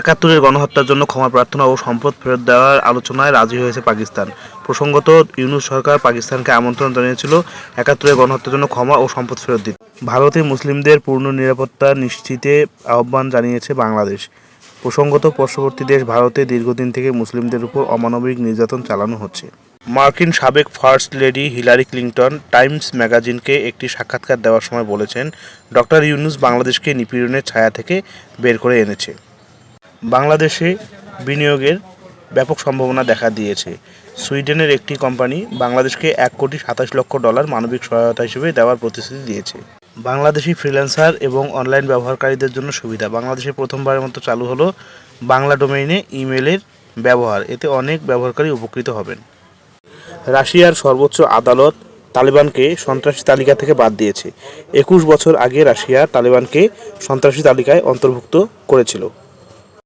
একাত্তরের গণহত্যার জন্য ক্ষমা প্রার্থনা ও সম্পদ ফেরত দেওয়ার আলোচনায় রাজি হয়েছে পাকিস্তান। প্রসঙ্গত, ইউনুস সরকার পাকিস্তানকে আমন্ত্রণ জানিয়েছিল একাত্তরের গণহত্যার জন্য ক্ষমা ও সম্পদ ফেরত দিতে। ভারতে মুসলিমদের পূর্ণ নিরাপত্তা নিশ্চিতে আহ্বান জানিয়েছে বাংলাদেশ। প্রসঙ্গত, পার্শ্ববর্তী দেশ ভারতে দীর্ঘদিন থেকে মুসলিমদের উপর অমানবিক নির্যাতন চালানো হচ্ছে। মার্কিন সাবেক first lady Hillary Clinton Times ম্যাগাজিনকে একটি সাক্ষাৎকার দেওয়ার সময় বলেছেন, ডক্টর ইউনুস বাংলাদেশকে নিপীড়নের ছায়া থেকে বের করে এনেছে। বাংলাদেশে বিনিয়োগের ব্যাপক সম্ভাবনা দেখা দিয়েছে। সুইডেনের একটি কোম্পানি বাংলাদেশকে এক কোটি সাতাশ লক্ষ ডলার মানবিক সহায়তা হিসেবে দেওয়ার প্রতিশ্রুতি দিয়েছে। বাংলাদেশি ফ্রিল্যান্সার এবং অনলাইন ব্যবহারকারীদের জন্য সুবিধা। বাংলাদেশে প্রথমবারের মতো চালু হলো বাংলা ডোমেইনে ইমেলের ব্যবহার। এতে অনেক ব্যবহারকারী উপকৃত হবেন। রাশিয়ার সর্বোচ্চ আদালত তালিবানকে সন্ত্রাসী তালিকা থেকে বাদ দিয়েছে। একুশ বছর আগে রাশিয়া তালিবানকে সন্ত্রাসী তালিকায় অন্তর্ভুক্ত করেছিল।